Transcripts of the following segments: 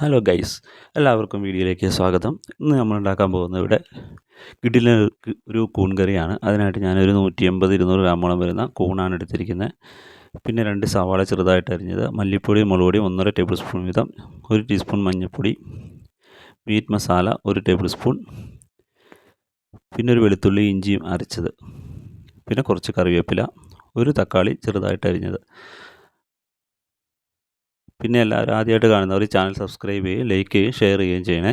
Hello guys എല്ലാവർക്കും വീഡിയോയിലേക്ക് സ്വാഗതം. ഇന്ന് നമ്മൾ ഉണ്ടാക്കാൻ പോകുന്നത് ഇവിടെ കിടില ഒരു കൂൺ കറിയാണ്. അതിനായിട്ട് ഞാനൊരു നൂറ്റി എൺപത് ഇരുന്നൂറ് ഗ്രാമോളം വരുന്ന കൂണാണ് എടുത്തിരിക്കുന്നത്. പിന്നെ രണ്ട് സവാള ചെറുതായിട്ട് അരിഞ്ഞത് മല്ലിപ്പൊടി മുളകുപൊടി ഒന്നര ടേബിൾ സ്പൂൺ വീതം ഒരു ടീസ്പൂൺ മഞ്ഞൾപ്പൊടി മീറ്റ് മസാല ഒരു ടേബിൾ സ്പൂൺ പിന്നെ ഒരു വെളുത്തുള്ളി ഇഞ്ചിയും അരച്ചത് പിന്നെ കുറച്ച് കറിവേപ്പില ഒരു തക്കാളി ചെറുതായിട്ട് അരിഞ്ഞത്. പിന്നെ എല്ലാവരും ആദ്യമായിട്ട് കാണുന്നവർ ചാനൽ സബ്സ്ക്രൈബ് ചെയ്യുകയും ലൈക്ക് ചെയ്യുകയും ഷെയർ ചെയ്യുകയും ചെയ്യണേ.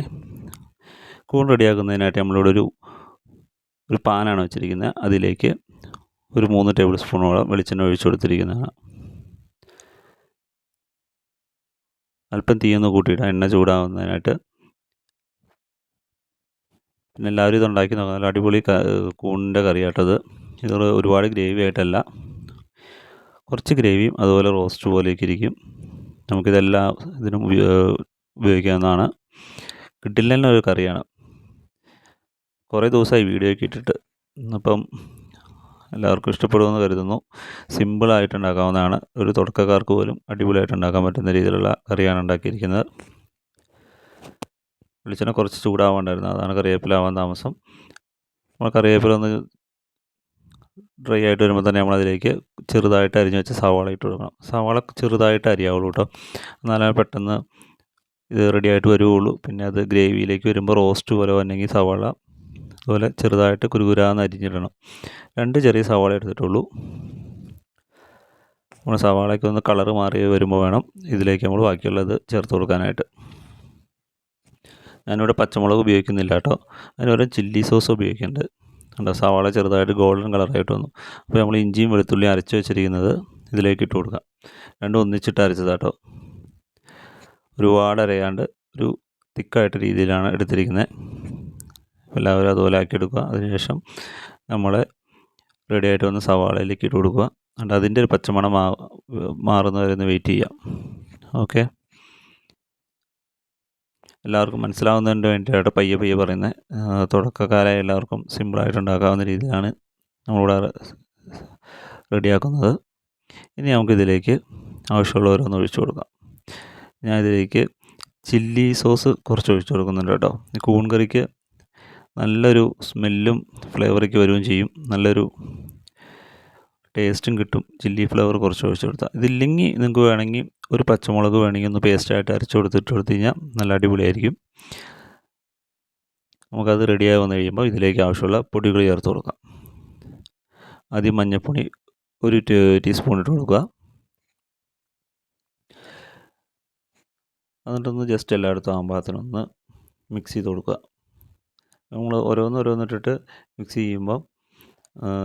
കൂൺ റെഡിയാക്കുന്നതിനായിട്ട് നമ്മളിവിടെ ഒരു ഒരു പാനാണ് വെച്ചിരിക്കുന്നത്. അതിലേക്ക് ഒരു മൂന്ന് ടേബിൾ സ്പൂണോളം വെളിച്ചെണ്ണ ഒഴിച്ചു കൊടുത്തിരിക്കുന്നതാണ്. അല്പം തീയൊന്ന് കൂട്ടിയിട്ട് എണ്ണ ചൂടാവുന്നതിനായിട്ട് പിന്നെ എല്ലാവരും ഇത് ഉണ്ടാക്കി നോക്കാം. നല്ല അടിപൊളി കൂണിന്റെ കറിയാട്ടത് ഇത്. ഒരുപാട് ഗ്രേവി ആയിട്ടല്ല. കുറച്ച് ഗ്രേവിയും അതുപോലെ റോസ്റ്റ് പോലെയൊക്കെ ഇരിക്കും. നമുക്കിതെല്ലാം ഇതിനും ഉപയോഗിക്കാവുന്നതാണ്. കിട്ടില്ലെന്ന ഒരു കറിയാണ്. കുറേ ദിവസമായി വീഡിയോ ഒക്കെ ഇട്ടിട്ട് അപ്പം എല്ലാവർക്കും ഇഷ്ടപ്പെടുമെന്ന് കരുതുന്നു. സിമ്പിളായിട്ട് ഉണ്ടാക്കാവുന്നതാണ്. ഒരു തുടക്കക്കാർക്ക് പോലും അടിപൊളിയായിട്ട് ഉണ്ടാക്കാൻ പറ്റുന്ന രീതിയിലുള്ള കറിയാണ് ഉണ്ടാക്കിയിരിക്കുന്നത്. വെളിച്ചെണ്ണ കുറച്ച് ചൂടാവാണ്ടായിരുന്നു. അതാണ് കറിവേപ്പിലാവാൻ താമസം. നമ്മൾ കറിവേപ്പില ഒന്ന് ഡ്രൈ ആയിട്ട് വരുമ്പോൾ തന്നെ നമ്മളതിലേക്ക് ചെറുതായിട്ട് അരിഞ്ഞു വെച്ച സവാള ഇട്ട് കൊടുക്കണം. സവാള ചെറുതായിട്ട് അരിയാവുള്ളൂ കേട്ടോ എന്നാലേ പെട്ടെന്ന് ഇത് റെഡി ആയിട്ട് വരുവുള്ളൂ. പിന്നെ അത് ഗ്രേവിയിലേക്ക് വരുമ്പോൾ റോസ്റ്റ് പോലെ വന്നെങ്കിൽ സവാള അതുപോലെ ചെറുതായിട്ട് കുരുകുരാന്ന് അരിഞ്ഞിടണം. രണ്ട് ചെറിയ സവാള എടുത്തിട്ടുള്ളൂ. നമ്മൾ സവാളയ്ക്ക് ഒന്ന് കളറ് മാറി വരുമ്പോൾ വേണം ഇതിലേക്ക് നമ്മൾ ബാക്കിയുള്ളത് ചേർത്ത് കൊടുക്കാനായിട്ട്. ഞാനിവിടെ പച്ചമുളക് ഉപയോഗിക്കുന്നില്ല കേട്ടോ അതിന് പകരം ചില്ലി സോസ് ഉപയോഗിക്കുന്നുണ്ട്. കണ്ടോ? സവാള ചെറുതായിട്ട് ഗോൾഡൻ കളറായിട്ട് വന്നു. അപ്പോൾ നമ്മൾ ഇഞ്ചിയും വെളുത്തുള്ളിയും അരച്ച് വെച്ചിരിക്കുന്നത് ഇതിലേക്ക് ഇട്ട് കൊടുക്കാം. രണ്ടും ഒന്നിച്ചിട്ട് അരച്ചതാട്ടോ. ഒരുപാട് അരയാണ്ട് ഒരു തിക്കായിട്ട് രീതിയിലാണ് എടുത്തിരിക്കുന്നത്. എല്ലാവരും അതുപോലെ ആക്കി എടുക്കുക. അതിനുശേഷം നമ്മൾ റെഡി ആയിട്ട് വന്ന് സവാളയിലേക്ക് ഇട്ട് കൊടുക്കുക. അതിന്റെ ഒരു പച്ചമണം മാറുന്നവരെ ഒന്ന് വെയിറ്റ് ചെയ്യാം. ഓക്കെ എല്ലാവർക്കും മനസ്സിലാവുന്നതിന് വേണ്ടിയിട്ട് പയ്യെ പയ്യെ പറയുന്നത്. തുടക്കക്കാരായ എല്ലാവർക്കും സിമ്പിളായിട്ട് ഉണ്ടാക്കാവുന്ന രീതിയിലാണ് നമ്മളിവിടെ റെഡിയാക്കുന്നത്. ഇനി നമുക്കിതിലേക്ക് ആവശ്യമുള്ള ഓരോന്ന് ഒഴിച്ചു കൊടുക്കാം. ഞാൻ ഇതിലേക്ക് ചില്ലി സോസ് കുറച്ച് ഒഴിച്ചു കൊടുക്കുന്നുണ്ട് കേട്ടോ. ഈ കൂൺ കറിക്ക് നല്ലൊരു സ്മെല്ലും ഫ്ലേവറൊക്കെ വരികയും ചെയ്യും. നല്ലൊരു ടേസ്റ്റും കിട്ടും. ചില്ലി ഫ്ലേവർ കുറച്ച് ഒഴിച്ച് കൊടുത്താൽ ഇതില്ലെങ്കിൽ നിങ്ങൾക്ക് വേണമെങ്കിൽ ഒരു പച്ചമുളക് വേണമെങ്കിൽ ഒന്ന് പേസ്റ്റായിട്ട് അരച്ച് കൊടുത്തിട്ട് കൊടുത്തു കഴിഞ്ഞാൽ നല്ല അടിപൊളിയായിരിക്കും. നമുക്കത് റെഡിയായി വന്നു കഴിയുമ്പോൾ ഇതിലേക്ക് ആവശ്യമുള്ള പൊടികൾ ചേർത്ത് കൊടുക്കാം. ആദ്യം മഞ്ഞൾപ്പൊടി ഒരു ടീസ്പൂൺ ഇട്ട് കൊടുക്കുക. എന്നിട്ടൊന്ന് ജസ്റ്റ് എല്ലായിടത്തും ആകുമ്പോഴത്തേനൊന്ന് മിക്സ് ചെയ്ത് കൊടുക്കുക. നമ്മൾ ഓരോന്ന് ഓരോന്നിട്ടിട്ട് മിക്സ് ചെയ്യുമ്പോൾ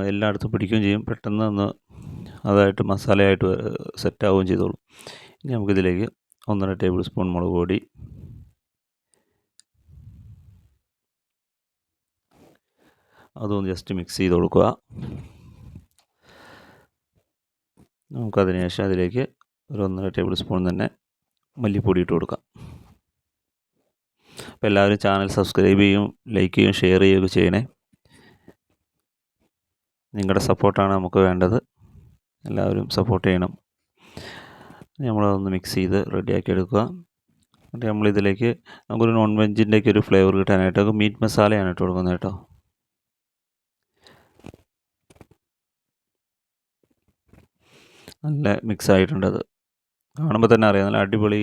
എല്ലായിടത്തും പിടിക്കുകയും ചെയ്യും. പെട്ടെന്ന് ഒന്ന് അതായിട്ട് മസാലയായിട്ട് സെറ്റാവുകയും ചെയ്തോളും. ഇനി നമുക്കിതിലേക്ക് ഒന്നര ടേബിൾ സ്പൂൺ മുളക് പൊടി അതൊന്ന് ജസ്റ്റ് മിക്സ് ചെയ്ത് കൊടുക്കുക. നമുക്കതിന് ശേഷം അതിലേക്ക് ഒരു ഒന്നര ടേബിൾ സ്പൂൺ തന്നെ മല്ലിപ്പൊടി ഇട്ട് കൊടുക്കാം. അപ്പോൾ എല്ലാവരും ചാനൽ സബ്സ്ക്രൈബ് ചെയ്യും ലൈക്ക് ചെയ്യും ഷെയർ ചെയ്യുകയൊക്കെ ചെയ്യണേ. നിങ്ങളുടെ സപ്പോർട്ടാണ് നമുക്ക് വേണ്ടത്. എല്ലാവരും സപ്പോർട്ട് ചെയ്യണം. നമ്മളതൊന്ന് മിക്സ് ചെയ്ത് റെഡിയാക്കി എടുക്കുക. എന്നിട്ട് നമ്മളിതിലേക്ക് നമുക്കൊരു നോൺ വെജിന്റെയൊക്കെ ഒരു ഫ്ലേവർ കിട്ടാനായിട്ട് മീറ്റ് മസാലയാണ് ഇട്ട് കൊടുക്കുന്നത് കേട്ടോ. നല്ല മിക്സ് ആയിട്ടുണ്ടത് കാണുമ്പോൾ തന്നെ അറിയാം നല്ല അടിപൊളി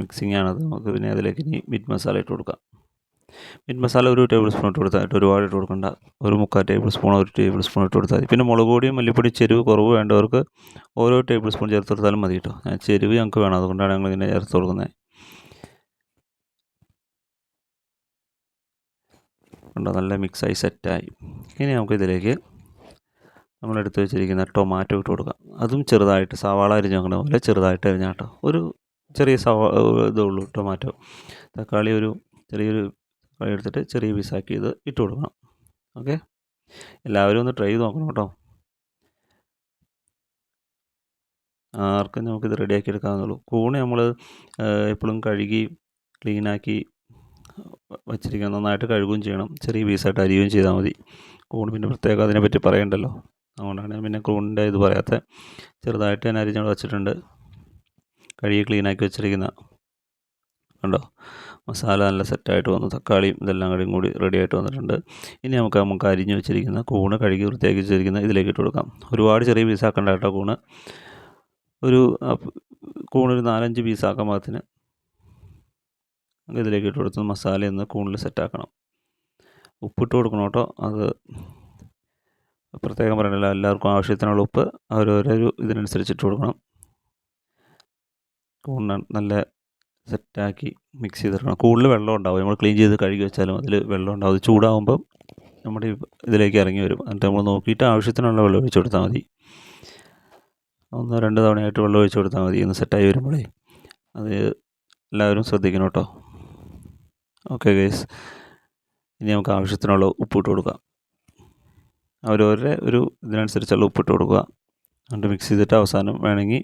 മിക്സിംഗ് ആണത്. നമുക്ക് പിന്നെ അതിലേക്ക് ഇനി മീറ്റ് മസാല ഇട്ട് കൊടുക്കാം. മീറ്റ് മസാല ഒരു ടേബിൾ സ്പൂൺ ഇട്ട് കൊടുത്താൽ ഒരുപാട് ഇട്ട് കൊടുക്കണ്ട. ഒരു മുക്കാൽ ടേബിൾ സ്പൂൺ ഒരു ടേബിൾ സ്പൂൺ ഇട്ട് കൊടുത്താൽ മതി. പിന്നെ മുളക് പൊടിയും മല്ലിപ്പൊടി ചെരുവ് കുറവ് വേണ്ടവർക്ക് ഓരോ ടേബിൾ സ്പൂൺ ചേർത്ത് കൊടുത്താലും മതി കേട്ടോ. ഞാൻ ചെരുവ് ഞങ്ങൾക്ക് വേണം. അതുകൊണ്ടാണ് ഞങ്ങൾ ഇങ്ങനെ ചേർത്ത് കൊടുക്കുന്നത് ഉണ്ടോ നല്ല മിക്സായി സെറ്റായി ഇനി നമുക്ക് ഇതിലേക്ക് നമ്മൾ എടുത്ത് വെച്ചിരിക്കുന്ന ടൊമാറ്റോ ഇട്ട് കൊടുക്കാം. അതും ചെറുതായിട്ട് സവാള അരിഞ്ഞ് വെക്കണ പോലെ ചെറുതായിട്ട് അരിഞ്ഞാട്ടോ. ഒരു ചെറിയ സവാ ഇതേ ഉള്ളൂ ടൊമാറ്റോ തക്കാളി ഒരു ചെറിയൊരു എടുത്തിട്ട് ചെറിയ പീസാക്കി ഇത് ഇട്ട് കൊടുക്കണം. ഓക്കെ എല്ലാവരും ഒന്ന് ട്രൈ ചെയ്ത് നോക്കണം കേട്ടോ. ആർക്കും നമുക്കിത് റെഡിയാക്കി എടുക്കാവുന്നുള്ളൂ കൂണ് നമ്മൾ എപ്പോഴും കഴുകി ക്ലീനാക്കി വച്ചിരിക്കണം. നന്നായിട്ട് കഴുകുകയും ചെയ്യണം. ചെറിയ പീസായിട്ട് അരിയുകയും ചെയ്താൽ മതി. കൂണ് പിന്നെ പ്രത്യേകം അതിനെപ്പറ്റി പറയണ്ടല്ലോ. അതുകൊണ്ടാണ് ഞാൻ പിന്നെ കൂണിന്റെ ഇത് പറയാത്ത ചെറുതായിട്ട് ഞാൻ അരിഞ്ഞവിടെ വെച്ചിട്ടുണ്ട്. കഴുകി ക്ലീനാക്കി വെച്ചിരിക്കുന്ന കണ്ടോ? മസാല നല്ല സെറ്റായിട്ട് വന്നു. തക്കാളിയും ഇതെല്ലാം കൂടിയും കൂടി റെഡിയായിട്ട് വന്നിട്ടുണ്ട്. ഇനി നമുക്ക് നമുക്ക് അരിഞ്ഞ് വെച്ചിരിക്കുന്ന കൂണ് കഴുകി വൃത്തിയാക്കി വെച്ചിരിക്കുന്ന ഇതിലേക്ക് ഇട്ട് കൊടുക്കാം. ഒരുപാട് ചെറിയ പീസാക്കണ്ട കേട്ടോ കൂണ്. ഒരു കൂണൊരു നാലഞ്ച് പീസാക്കാൻ പാകത്തിന് ഇതിലേക്ക് ഇട്ട് കൊടുത്ത് മസാല ഒന്ന് കൂണിൽ സെറ്റാക്കണം. ഉപ്പിട്ട് കൊടുക്കണം കേട്ടോ. അത് പ്രത്യേകം പറയണില്ല എല്ലാവർക്കും ആവശ്യത്തിനുള്ള ഉപ്പ്. ഓരോരോ ഇതിനനുസരിച്ച് ഇട്ട് കൊടുക്കണം. കൂണ് നല്ല സെറ്റാക്കി മിക്സ് ചെയ്തിടണം. കൂടുതൽ വെള്ളം ഉണ്ടാവും. നമ്മൾ ക്ലീൻ ചെയ്ത് കഴുകി വെച്ചാലും അതിൽ വെള്ളം ഉണ്ടാവും. അത് ചൂടാകുമ്പം നമ്മുടെ ഇതിലേക്ക് ഇറങ്ങി വരും. എന്നിട്ട് നമ്മൾ നോക്കിയിട്ട് ആവശ്യത്തിനുള്ള വെള്ളം ഒഴിച്ചു കൊടുത്താൽ മതി. ഒന്നോ രണ്ടോ തവണയായിട്ട് വെള്ളം ഒഴിച്ചു കൊടുത്താൽ മതി. ഒന്ന് സെറ്റായി വരുമ്പോഴേ അത് എല്ലാവരും ശ്രദ്ധിക്കണം കേട്ടോ. ഓക്കെ ഗൈസ് ഇനി നമുക്ക് ആവശ്യത്തിനുള്ള ഉപ്പിട്ട് കൊടുക്കാം. അവരവരുടെ ഒരു ഇതിനനുസരിച്ചുള്ള ഉപ്പിട്ട് കൊടുക്കുക. എന്നിട്ട് മിക്സ് ചെയ്തിട്ട് അവസാനം വേണമെങ്കിൽ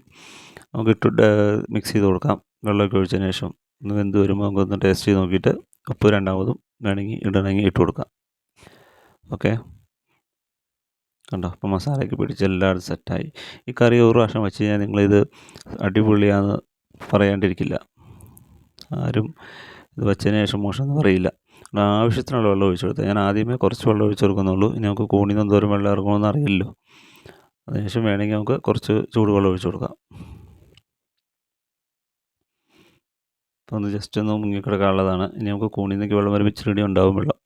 നമുക്ക് ഇട്ടിട്ട് മിക്സ് ചെയ്ത് കൊടുക്കാം. വെള്ളമൊക്കെ ഒഴിച്ചതിന് ശേഷം ഒന്ന് വെന്ത് വരുമ്പോൾ നമുക്കൊന്ന് ടേസ്റ്റ് ചെയ്ത് നോക്കിയിട്ട് ഉപ്പ് രണ്ടാമതും വേണമെങ്കിൽ ഇടണമെങ്കിൽ ഇട്ട് കൊടുക്കാം. ഓക്കെ കണ്ടോ? അപ്പോൾ മസാലയൊക്കെ പിടിച്ച് എല്ലാവരും സെറ്റായി ഈ കറി ഒരു പ്രാവശ്യം വെച്ച് കഴിഞ്ഞാൽ നിങ്ങളിത് അടിപൊളിയാണെന്ന് പറയാണ്ടിരിക്കില്ല. ആരും ഇത് വെച്ചതിന് ശേഷം മോശം എന്ന് പറയില്ല ആവശ്യത്തിനുള്ള വെള്ളം ഒഴിച്ചു കൊടുത്തത് ഞാൻ ആദ്യമേ കുറച്ച് വെള്ളം ഒഴിച്ചു കൊടുക്കുന്നുള്ളൂ. ഇനി നമുക്ക് കൂണിന്ന് എന്തോരം വെള്ളം ഇറങ്ങുമെന്ന് അറിയില്ലല്ലോ. അതിനുശേഷം വേണമെങ്കിൽ നമുക്ക് കുറച്ച് ചൂടുവെള്ളം ഒഴിച്ചു കൊടുക്കാം. അപ്പോൾ ഒന്ന് ജസ്റ്റ് ഒന്ന് മുങ്ങിക്കിടക്കാനുള്ളതാണ് ഇനി നമുക്ക് കൂണിൽ നിന്നൊക്കെ വെള്ളം വരുമ്പോൾ ഇച്ചിരി ഉണ്ടാവും വെള്ളം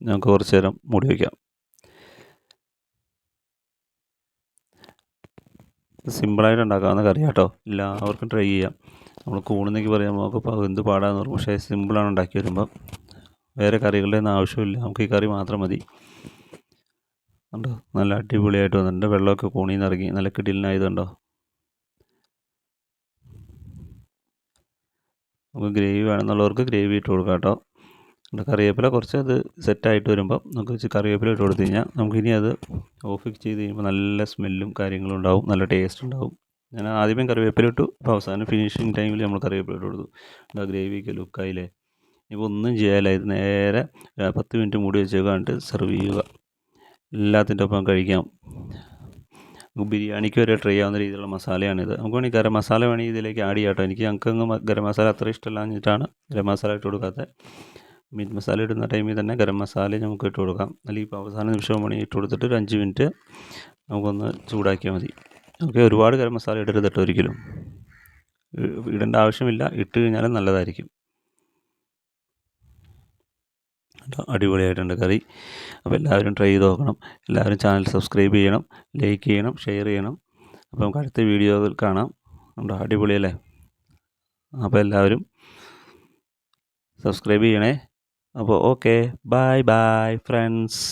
നമുക്ക് കുറച്ച് നേരം മൂടി വയ്ക്കാം സിമ്പിളായിട്ട് ഉണ്ടാക്കാവുന്ന കറി കേട്ടോ എല്ലാവർക്കും ട്രൈ ചെയ്യാം. നമ്മൾ കൂണെന്നൊക്കെ പറയാം നമുക്ക് എന്ത് പാടാന്ന് പറയും പക്ഷേ സിമ്പിളാണ് ഉണ്ടാക്കി വരുമ്പോൾ വേറെ കറികളുടെ ഒന്നും ആവശ്യമില്ല. നമുക്ക് ഈ കറി മാത്രം മതി. കണ്ടോ? നല്ല അടിപൊളിയായിട്ട് വന്നിട്ടുണ്ട്. വെള്ളമൊക്കെ കൂണിയിൽ നിന്ന് ഇറങ്ങി നല്ല കിടിലിനായതുണ്ടോ? നമുക്ക് ഗ്രേവി വേണമെന്നുള്ളവർക്ക് ഗ്രേവി ഇട്ട് കൊടുക്കാം കേട്ടോ. കറിവേപ്പില കുറച്ച് അത് സെറ്റായിട്ട് വരുമ്പോൾ നമുക്ക് വെച്ച് കറിവേപ്പില ഇട്ട് കൊടുത്തു കഴിഞ്ഞാൽ നമുക്കിനി അത് ഓഫ് ചെയ്ത് കഴിയുമ്പോൾ നല്ല സ്മെല്ലും കാര്യങ്ങളും ഉണ്ടാവും നല്ല ടേസ്റ്റ് ഉണ്ടാവും. ഞാൻ ആദ്യമേ കറിവേപ്പില ഇട്ടു അപ്പോൾ അവസാനം ഫിനിഷിങ് ടൈമിൽ നമ്മൾ കറിവേപ്പില ഇട്ട് കൊടുത്തു. എന്താ ഗ്രേവിക്ക് ലുക്കായില്ലേ ഇപ്പോൾ ഒന്നും ചെയ്യാല്ല ഇത് നേരെ പത്ത് മിനിറ്റ് മൂടി വെച്ചേക്കാണ്ട് സെർവ് ചെയ്യുക. എല്ലാത്തിന്റെ ഒപ്പം കഴിക്കാം. ബിരിയാണിക്ക് വരെ ട്രൈ ആവുന്ന രീതിയിലുള്ള മസാലയാണിത്. നമുക്ക് വേണമെങ്കിൽ ഗരം മസാല വേണമെങ്കിൽ ഇതിലേക്ക് ആഡ് ചെയ്യാം കേട്ടോ എനിക്ക് ഞങ്ങൾക്ക് അങ്ങ് ഗരം മസാല അത്ര ഇഷ്ടമല്ലാഞ്ഞിട്ടാണ് ഗരം മസാല ഇട്ട് കൊടുക്കാത്തത് മീറ്റ് മസാല ഇടുന്ന ടൈമിൽ തന്നെ ഗരം മസാല നമുക്ക് ഇട്ട് കൊടുക്കാം. അല്ലെങ്കിൽ ഇപ്പോൾ അവസാന നിമിഷം വേണമെങ്കിൽ ഇട്ട് കൊടുത്തിട്ട് ഒരു അഞ്ച് മിനിറ്റ് നമുക്കൊന്ന് ചൂടാക്കിയാൽ മതി. ഓക്കെ ഒരുപാട് ഗരം മസാല ഇടരുത് കേട്ടോ ഒരിക്കലും. ഇടേണ്ട ആവശ്യമില്ല. ഇട്ട് കഴിഞ്ഞാലും നല്ലതായിരിക്കും. അടിപൊളിയായിട്ടുണ്ട് കറി. അപ്പോൾ എല്ലാവരും ട്രൈ ചെയ്ത് നോക്കണം. എല്ലാവരും ചാനൽ സബ്സ്ക്രൈബ് ചെയ്യണം ലൈക്ക് ചെയ്യണം ഷെയർ ചെയ്യണം. അപ്പോൾ നമുക്ക് അടുത്ത വീഡിയോകൾ കാണാം. നമ്മുടെ അടിപൊളിയല്ലേ അപ്പോൾ എല്ലാവരും സബ്സ്ക്രൈബ് ചെയ്യണേ. അപ്പോൾ ഓക്കെ ബൈ ബൈ ഫ്രണ്ട്സ്